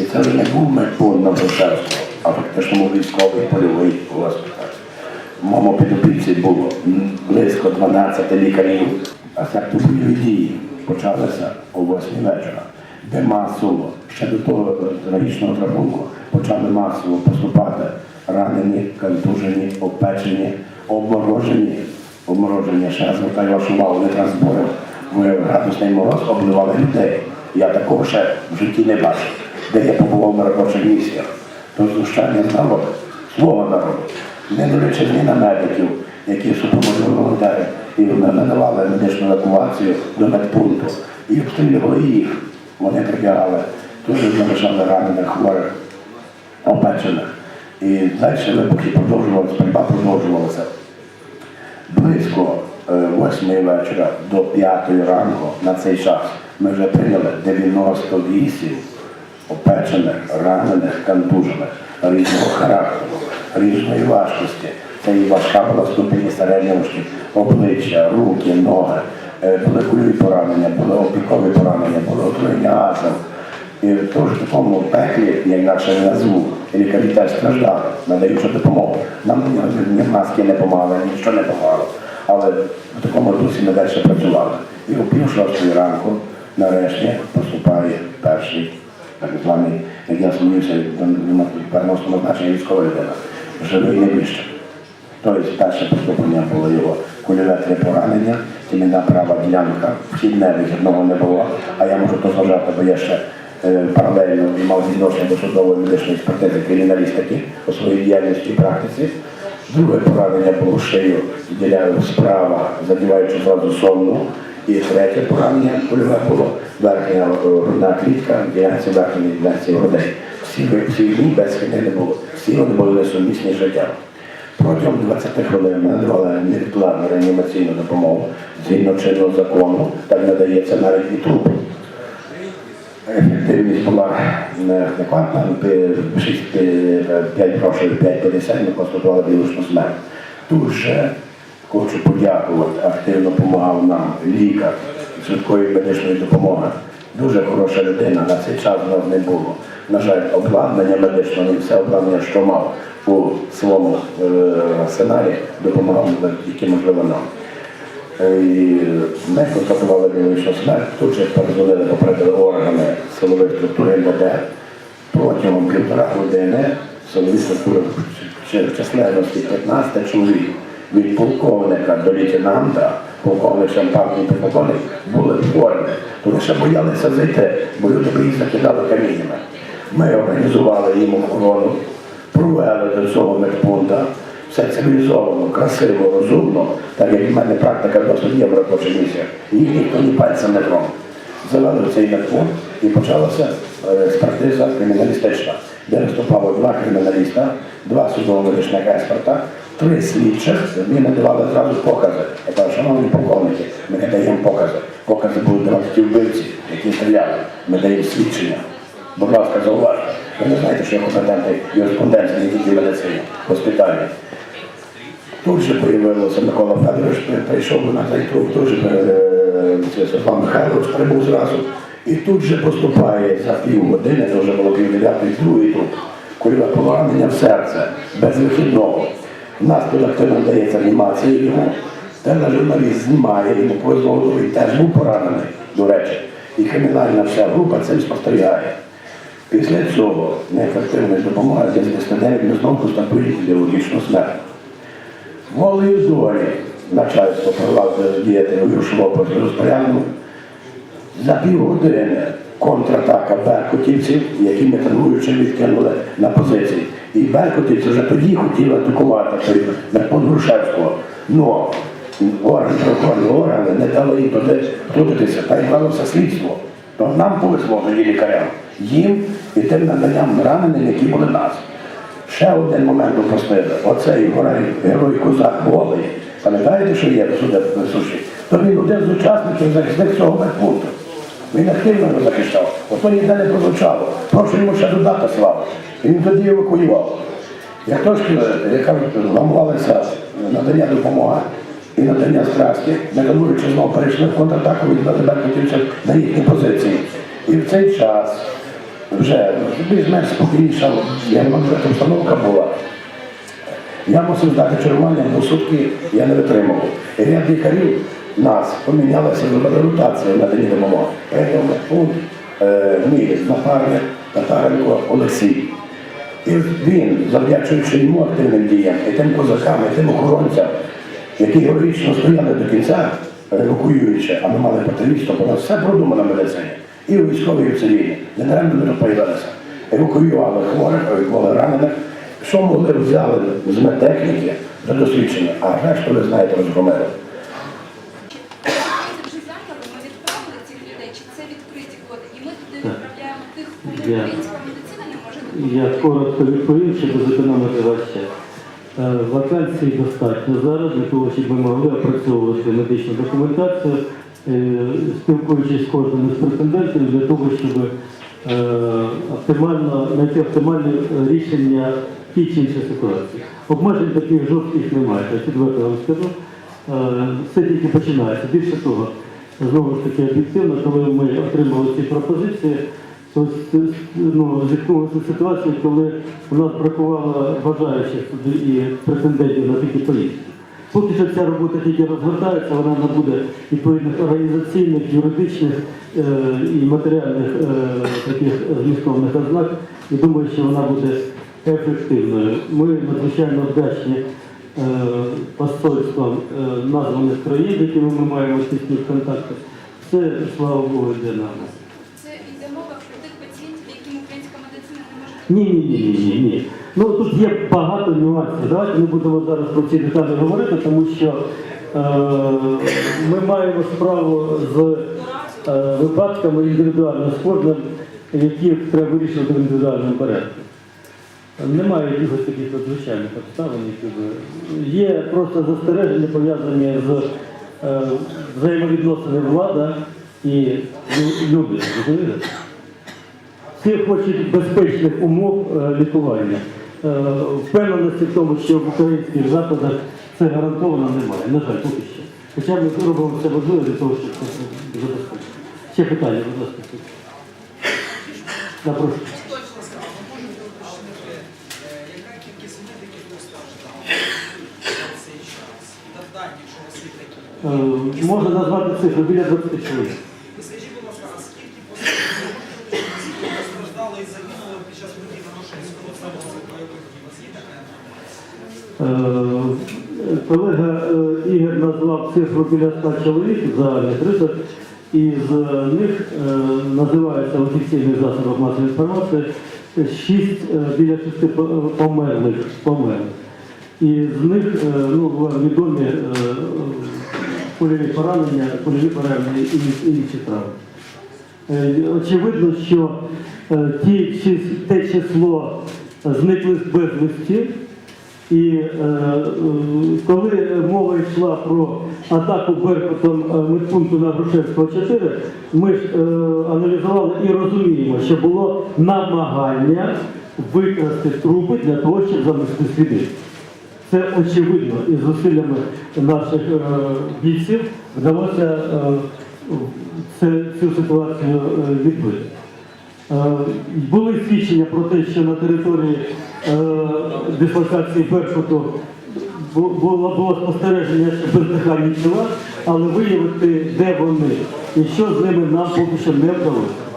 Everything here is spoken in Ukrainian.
І це вже не був медпункт на Брошевську, а фактично військовий польовий госпіталь. В моєму підопіці було близько 12 лікарів, а сектор бойові дії почалися о 8 вечора, де масово, ще до того трагічного рахунку, почали масово поступати ранені, контужені, обпечені, обморожені. Обмороження, ще звертаю вашу увагу, не транспорт, в градусний мороз обливали людей. Я такого ще в житті не бачив, де я побував на робочих місцях. То знущання з народу, слово народу. Не дивлячись ні на медиків, які супроводжували волонтери і надавали медичну евакуацію до медпункту. І обстрілювали їх. Вони прибігали, тут залишали ранених, хворих, опечених. І далі вибухи продовжувалися, боротьба продовжувалася. Близько е, 8 вечора до 5 ранку на цей час ми вже прийняли 98 опечених, ранених, контужених різного характеру, різної важкості. Це і важка була ступені середньовушки, обличчя, руки, ноги, Е, були кульові поранення, були опікові поранення, були отруєння газом. І в такому пеклі, я інакше не назву, лікарі теж страждали, надаючи допомогу. Нам ні, маски не допомагали, нічого не допомагало. Але в такому дусі ми далі працювали. І о пів шостої ранку нарешті поступає перший так званий, як я сумнівся, переносному значення військова людина, живий більше. Тобто перше поступлення було його кульове три поранення, тімінна права ділянка, вхідне вихідного не було, а я можу то зважати, бо я ще е, паралельно і мав відношення до судової медичної експертизи криміналістики у своїй діяльності і практиці. Друге поранення було шию, діляю справа, задіваючи зразу сонну. І третє поранення кульове було верхня грудна клітка, ділянці верхньої ділянці грудей. Всі, дні без хвилин не було. Всі вони були сумісні з життям. Протягом 20 хвилин надавали невідкладну реанімаційну допомогу згідно чинного закону, так надається навіть і труп. Ефективність була неадекватна, 5 грошей 5,50 ми констатували білочну смерть. Тут же хочу подякувати, активно допомагав нам лікар швидкої медичної допомоги. Дуже хороша людина, на цей час в нас не було. На жаль, обладнання медичного, все обладнання, що мав у своєму е, арсеналі, допомагав тільки можливо нам. Е, І ми констатували біологічну смерть, тут же перезвонили попередили органи силових структур МВД. Протягом півтора години силові структури численності 15 чоловік від полковника до лейтенанта, полковник шампанський полковник, були в формі. Тому що боялися зайти, бо люди їх закидали каміннями. Ми організували їм охорону, провели до цього медпункта. Все цивілізовано, красиво, розумно, так як в мене практика досить є в робочих місіях. Їх ніхто ні пальцем не тронув. Завели цей медпункт і почалася експертиза криміналістична, де виступало два криміналіста, два судово-медичних експерта, три слідчих, ми надавали зразу покази. Я кажу, шановні полковники, ми не даємо покази. Покази будуть давати ті вбивці, які стріляли. Ми даємо свідчення. Будь ласка, зауважте. Ви не знаєте, що я компетентний юриспондент, в медицині, госпітальний. Тут же появився Микола Федорович, при- прийшов на цей труп, тут же е, Михайлович прибув зразу. І тут же поступає за півгодини, це вже було півдев'ятої, другий труп. Кульове поранення в серце, без вихідного. Нас тут активно дається анімація йому. Тележурналіст знімає, йому повезло, він теж був поранений, до речі. І кримінальна вся група це спостерігає. Після цього неефективної допомоги десь 10 ми знову констатують ідеологічну смерть. Волею долі начальство провадило діяти у Юшлопу з розпорядку. За півгодини контратака беркутівців, які ми тренуючи відкинули на позиції. І беркутівці вже тоді хотіли атакувати Мерпон Грушевського. Но органи, правоохоронні органи не дали їм туди втрутитися, велося слідство. То нам повезло тоді лікарям, їм і тим наданням раненим, які були нас. Ще один момент упростили. Оцей герой, козак голий. Пам'ятаєте, що є сюди на суші? То він один з учасників захисник цього медпункту. Він активно його захищав. Ото ніде не прозвучало. Прошу йому ще додати славу. І він тоді евакуював. Як трошки, як кажуть, ламувалися надання допомоги і надання страсті, металуючи знову перейшли в контратаку від Беркутівців на їхні позиції. І в цей час вже більш-менш спокійніша, я не можу сказати, обстановка була. Я мусив здати чергування, бо сутки я не витримував. І ряд лікарів нас помінялися з ротації на дані допомоги. Пункт е, мій напарник Татаренко Олексій. І він, завдячуючи йому активним діям, і тим козакам, і тим охоронцям, які героїчно стояли до кінця, евакуюючи, а ми мали патріотство, бо у нас все продумано в медицині. І у військовій, і в цивільній. Не даремно ми тут появилися. Евакуювали хворих, евакуювали ранених. Що могли взяли з медтехніки до досвідчення, а решту ви знаєте розгромили. Ми відправили цих людей, чи це відкриті коди? І ми туди відправляємо тих, кому Я- коротко відповім, щоб зекономити ваш час. Е, Вакансій достатньо зараз для того, щоб ми могли опрацьовувати медичну документацію, е, спілкуючись з кожним із претендентів для того, щоб е, оптимально знайти оптимальне рішення в тій чи іншій ситуації. Обмежень таких жорстких немає. Я відверто вам скажу. Все тільки починається. Більше того, знову ж таки об'єктивно, коли ми отримали ці пропозиції, то ну, зіткнулися з ситуацією, коли у нас бракувало бажаючих і претендентів на такі поїздки. Поки що ця робота тільки розгортається, вона набуде відповідних організаційних, юридичних е, і матеріальних е, таких змістовних ознак. І думаю, що вона буде ефективною. Ми надзвичайно вдячні е, посольствам е, названих країн, з якими ми маємо тісні контакти. Це, слава Богу, для нас. Це йде мова про тих пацієнтів, яким українська медицина не може Ні, ні, ні, ні, ні. Ну тут є багато нюансів. Давайте не будемо зараз про ці деталі говорити, тому що е, ми маємо справу з е, випадками індивідуально з кожним, які треба вирішувати в індивідуальному порядку. Немає якихось таких надзвичайних обставин, які би. Є просто застереження пов'язані з е, взаємовідносини влада і лю- люди. Всі хочуть безпечних умов е, лікування. Е, Впевненості в тому, що в українських закладах це гарантовано немає. На жаль, поки що. Хоча ми робимо все можливе для того, щоб це забезпечити. Ще питання, будь ласка. Да, прошу. Точно сказав, можете уточнити, яка кількість медиків постраждала за цей час? Та дані, якщо у вас є такі. Е, Можна назвати цифру біля 20 чоловік. Ви скажіть, будь ласка, а скільки постраждало, скільки постраждало і загинуло під час подій на Рошинського самого бойових дій? У вас є така інформація? Е, Колега е, Ігор назвав цифру біля 100 чоловік загальних рисах, і з них е, називається в офіційних засобах масової інформації 6, біля 6 померлих. померлих. І з них е, ну, відомі е, кульові поранення, кульові поранення і інші травми. Е, Очевидно, що е, ті, те число зниклих безвісті, і е, е, коли мова йшла про атаку Беркутом е, медпункту на Грушевського 4, ми ж е, аналізували і розуміємо, що було намагання викрасти трупи для того, щоб замести сліди. Це очевидно, і зусиллями наших е, бійців вдалося е, це, цю ситуацію е, відбити. Е, Були свідчення про те, що на території е, дислокації Беркуту було, було спостереження що бездиханні тіла, але виявити, де вони і що з ними нам поки що не вдалося.